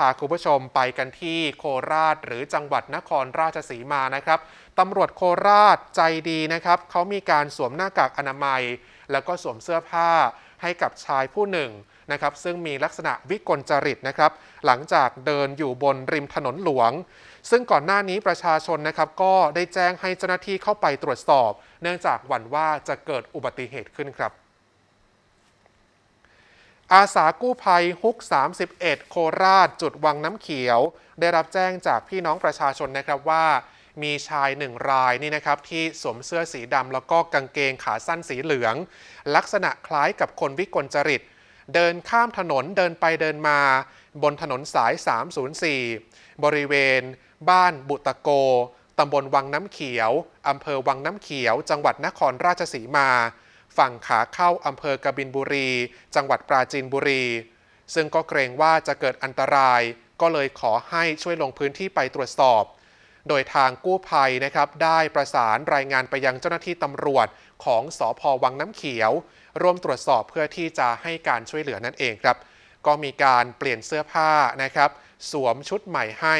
พาคุณผู้ชมไปกันที่โคราชหรือจังหวัดนครราชสีมานะครับตำรวจโคราชใจดีนะครับเขามีการสวมหน้ากากอนามัย แล้วก็สวมเสื้อผ้าให้กับชายผู้หนึ่งนะครับซึ่งมีลักษณะวิกลจริตนะครับ หลังจากเดินอยู่บนริมถนนหลวง ซึ่งก่อนหน้านี้ประชาชนนะครับก็ได้แจ้งให้เจ้าหน้าที่เข้าไปตรวจสอบ เนื่องจากหวั่นว่าจะเกิดอุบัติเหตุขึ้นครับ อาสากู้ภัยฮุก 31 โคราช จุดวังน้ำเขียว ได้รับแจ้งจากพี่น้องประชาชนนะครับว่า มีชายหนึ่งรายนี่นะครับที่สวมเสื้อสีดำแล้วก็กางเกงขาสั้นสีเหลือง ลักษณะคล้ายกับคนวิกลจริต เดินข้ามถนนเดินไปเดินมา บนถนนสาย 304 บริเวณ บ้านบุตะโกตำบลวังน้ำเขียวอำเภอวังน้ำเขียว จังหวัดนครราชสีมา ฝั่งขาเข้าอำเภอกบินบุรี จังหวัดปราจีนบุรี ซึ่งก็เกรงว่าจะเกิดอันตราย ก็เลยขอให้ช่วยลงพื้นที่ไปตรวจสอบ โดยทางกู้ภัยนะครับ ได้ประสานรายงานไปยังเจ้าหน้าที่ตำรวจของสอพวังน้ำเขียว ร่วมตรวจสอบเพื่อที่จะให้การช่วยเหลือนั่นเองครับ ก็มีการเปลี่ยนเสื้อผ้านะครับ สวมชุดใหม่ให้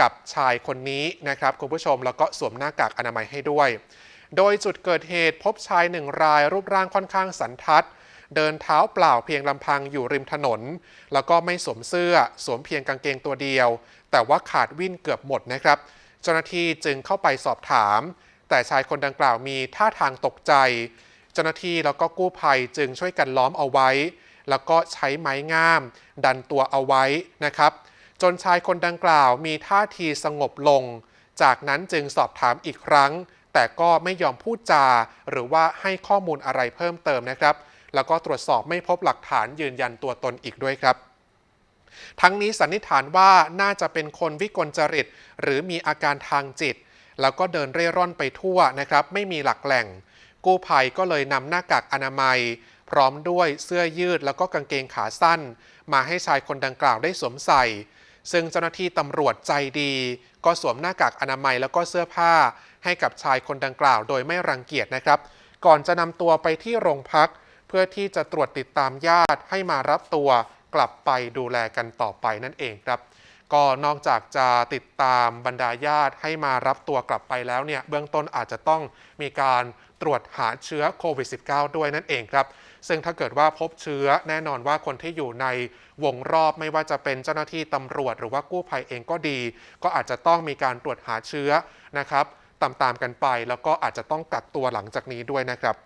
กับชายคนนี้นะครับคุณผู้ชมแล้วก็สวมหน้ากากอนามัยให้ด้วย โดยจุดเกิดเหตุพบชายหนึ่งรายรูปร่างค่อนข้างสันทัด เดินเท้าเปล่าเพียงลำพังอยู่ริมถนน แล้วก็ไม่สวมเสื้อสวมเพียงกางเกงตัวเดียว แต่ว่าขาดวิ่นเกือบหมดนะครับ เจ้าหน้าที่จึงเข้าไปสอบถาม แต่ชายคนดังกล่าวมีท่าทางตกใจ เจ้าหน้าที่แล้วก็กู้ภัยจึงช่วยกันล้อมเอาไว้ แล้วก็ใช้ไม้งาม ดันตัวเอาไว้นะครับ จนชายคนดังกล่าวมีท่าทีสงบลง จากนั้นจึงสอบถามอีกครั้ง แต่ก็ไม่ยอมพูดจา หรือว่าให้ข้อมูลอะไรเพิ่มเติมนะครับ แล้วก็ตรวจสอบไม่พบหลักฐานยืนยันตัวตนอีกด้วยครับทั้งนี้สันนิษฐานว่าน่าจะเป็นคนวิกลจริต หรือมีอาการทางจิต แล้วก็เดินเร่ร่อนไปทั่วนะครับ ไม่มีหลักแหล่ง กู้ภัยก็เลยนำหน้ากากอนามัย พร้อมด้วยเสื้อยืดแล้วก็กางเกงขาสั้น มาให้ชายคนดังกล่าวได้สวมใส่ ซึ่งเจ้าหน้าที่ตำรวจใจดี ก็สวมหน้ากากอนามัยแล้วก็เสื้อผ้า ให้กับชายคนดังกล่าวโดยไม่รังเกียจนะครับ ก่อนจะนำตัวไปที่โรงพัก เพื่อที่จะตรวจติดตามญาติให้มารับตัวกลับไปดูแลกันต่อไปนั่นเองครับ ก็นอกจากจะติดตามบรรดาญาติให้มารับตัวกลับไปแล้วเนี่ยเบื้องต้นอาจจะต้องมีการตรวจหาเชื้อโควิด -19 ด้วยนั่นเองครับ ซึ่งถ้าเกิดว่าพบเชื้อแน่นอนว่าคนที่อยู่ในวงรอบไม่ว่าจะเป็นเจ้าหน้าที่ตำรวจ หรือว่ากู้ภัยเองก็ดี ก็อาจจะต้องมีการตรวจหาเชื้อนะครับตามๆกันไป แล้วก็อาจจะต้องกักตัวหลังจากนี้ด้วยนะครับ